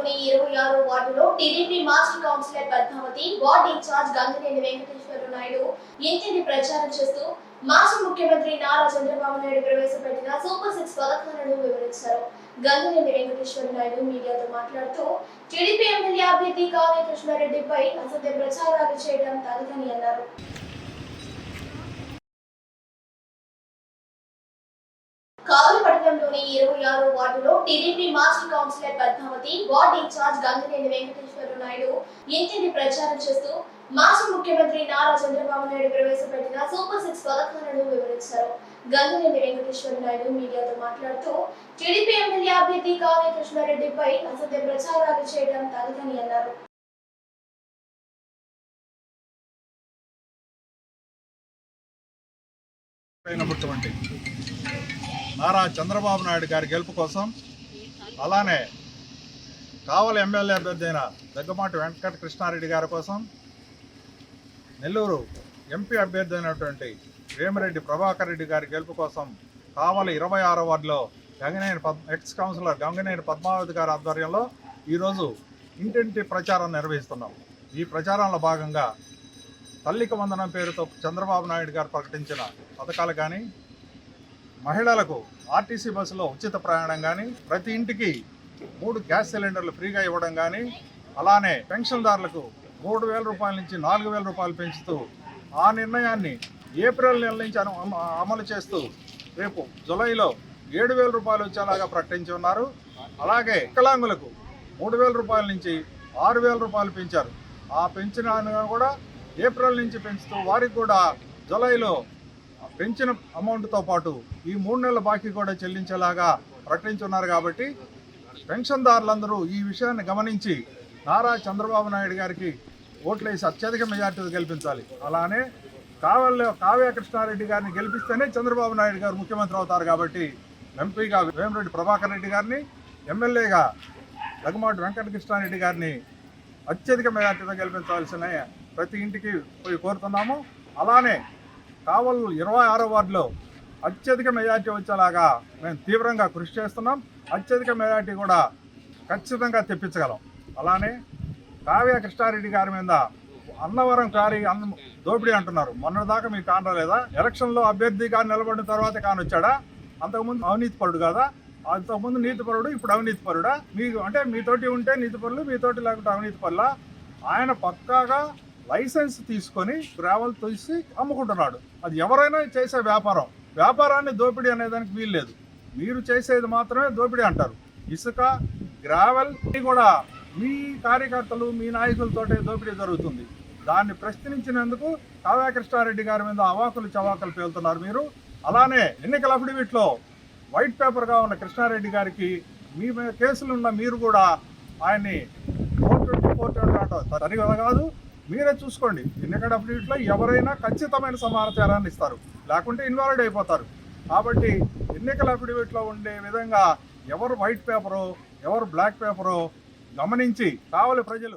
విశాఖపట్నంలోని ఇరవై ఆరు వార్డులో టీడీపీ మాజీ councillor Padmavathi ward incharge Gangineni Venkateswara Naidu ఇంటిని ప్రచారం చేస్తూ మాజీ ముఖ్యమంత్రి నారా చంద్రబాబు నాయుడు ప్రవేశపెట్టిన సూపర్ సిక్స్ పథకాలను వివరించారు. గంగినేని వెంకటేశ్వర నాయుడు మీడియాతో మాట్లాడుతూ టీడీపీ ఎమ్మెల్యే అభ్యర్థి కావ్య కృష్ణారెడ్డిపై అసత్య ప్రచారాలు చేయడం తగదని అన్నారు. కావలపట్నంలోని ఇరవై ఆరు వార్డులో టీడీపీ మాజీ councillor Padmavathi ward incharge Gangineni Venkateswara Naidu ఇంటిని ప్రచారం చేస్తూ మాజీ ముఖ్యమంత్రి నారా చంద్రబాబు నాయుడు ప్రవేశపెట్టిన సూపర్ సిక్స్ పథకాలను వివరించారు. గంగినేని వెంకటేశ్వర నాయుడు మీడియాతో మాట్లాడుతూ టీడీపీ ఎమ్మెల్యే అభ్యర్థి కావ్య కృష్ణారెడ్డిపై అసత్య ప్రచారాలు చేయడం తగదని అన్నారు. అయినటువంటి నారా చంద్రబాబు నాయుడు గారి గెలుపు కోసం అలానే కావలి ఎమ్మెల్యే అభ్యర్థి అయిన దగ్గమాటి వెంకట కృష్ణారెడ్డి గారి కోసం నెల్లూరు ఎంపీ అభ్యర్థి అయినటువంటి వేమిరెడ్డి ప్రభాకర్ రెడ్డి గారి గెలుపు కోసం కావలి ఇరవై ఆరో వార్డులో గంగనేని పద్ ఎక్స్ కౌన్సిలర్ గంగనేని పద్మావతి గారి ఆధ్వర్యంలో ఈరోజు ఇంటింటి ప్రచారం నిర్వహిస్తున్నాం. ఈ ప్రచారంలో భాగంగా తల్లికి వందనం పేరుతో చంద్రబాబు నాయుడు గారు ప్రకటించిన పథకాలు కానీ మహిళలకు ఆర్టీసీ బస్సులో ఉచిత ప్రయాణం కానీ ప్రతి ఇంటికి మూడు గ్యాస్ సిలిండర్లు ఫ్రీగా ఇవ్వడం కానీ అలానే పెన్షన్దారులకు మూడు వేల రూపాయల నుంచి నాలుగు వేల రూపాయలు పెంచుతూ ఆ నిర్ణయాన్ని ఏప్రిల్ నెల నుంచి అమ- అమలు చేస్తూ రేపు జులైలో ఏడు వేల రూపాయలు వచ్చేలాగా ప్రకటించి ఉన్నారు. అలాగే వికలాంగులకు మూడు వేల రూపాయల నుంచి ఆరు వేల రూపాయలు పెంచారు. ఆ పెంచిన కూడా ఏప్రిల్ నుంచి పెంచుతూ వారికి కూడా జులైలో పెంచిన అమౌంట్తో పాటు ఈ మూడు నెలల బాకీ కూడా చెల్లించేలాగా ప్రకటించున్నారు కాబట్టి పెన్షన్దారులందరూ ఈ విషయాన్ని గమనించి నారా చంద్రబాబు నాయుడు గారికి ఓట్లేసి అత్యధిక మెజార్టీతో గెలిపించాలి. అలానే కావల్లో కావ్య కృష్ణారెడ్డి గారిని గెలిపిస్తేనే చంద్రబాబు నాయుడు గారు ముఖ్యమంత్రి అవుతారు కాబట్టి ఎంపీగా వేమిరెడ్డి ప్రభాకర్ రెడ్డి గారిని ఎమ్మెల్యేగా దగ్గమాటి వెంకటకృష్ణారెడ్డి గారిని అత్యధిక మెజార్టీతో గెలిపించాల్సిన ప్రతి ఇంటికి పోయి కోరుతున్నాము. అలానే కావల్ ఇరవై ఆరో వార్డులో అత్యధిక మెజార్టీ వచ్చేలాగా మేము తీవ్రంగా కృషి చేస్తున్నాం. అత్యధిక మెజార్టీ కూడా ఖచ్చితంగా తెప్పించగలం. అలానే కావ్య కృష్ణారెడ్డి గారి మీద అన్నవరం కారి అన్న దోపిడీ అంటున్నారు. మొన్నటిదాకా మీకు కానరాలేదా ఎలక్షన్లో అభ్యర్థిగా నిలబడిన తర్వాత కానొచ్చాడా అంతకుముందు అవినీతి పరుడు కదా? అంతకుముందు నీతి పరుడు ఇప్పుడు అవినీతి పరుడా? మీకు అంటే మీతోటి ఉంటే నీతి పరులు మీతోటి లేకుంటే అవినీతి పరులా? ఆయన పక్కాగా లైసెన్స్ తీసుకొని గ్రావెల్ తీసి అమ్ముకుంటున్నాడు. అది ఎవరైనా చేసే వ్యాపారం. వ్యాపారాన్ని దోపిడీ అనేదానికి వీల్లేదు మీరు చేసేది మాత్రమే దోపిడీ అంటారు. ఇసుక గ్రావెల్ కూడా మీ కార్యకర్తలు మీ నాయకులతో దోపిడీ జరుగుతుంది. దాన్ని ప్రశ్నించినందుకు కావ్య కృష్ణారెడ్డి గారి మీద అవాకులు చవాకులు పేలుతున్నారు మీరు. అలానే ఎన్నికల అఫిడవిట్లో వైట్ పేపర్గా ఉన్న కృష్ణారెడ్డి గారికి మీ మీద మీరు కూడా ఆయన్ని ఫోర్ ట్వంటీ ఫోర్ ట్వంటీ సరిగా కాదు. మీరే చూసుకోండి. ఎన్నికల అఫిడవిట్లో ఎవరైనా ఖచ్చితమైన సమాచారాన్ని ఇస్తారు. లేకుంటే ఇన్వాల్వ్ అయిపోతారు. కాబట్టి ఎన్నికల అఫిడవిట్లో ఉండే విధంగా ఎవరు వైట్ పేపరో ఎవరు బ్లాక్ పేపరో గమనించి కావాలి ప్రజలు.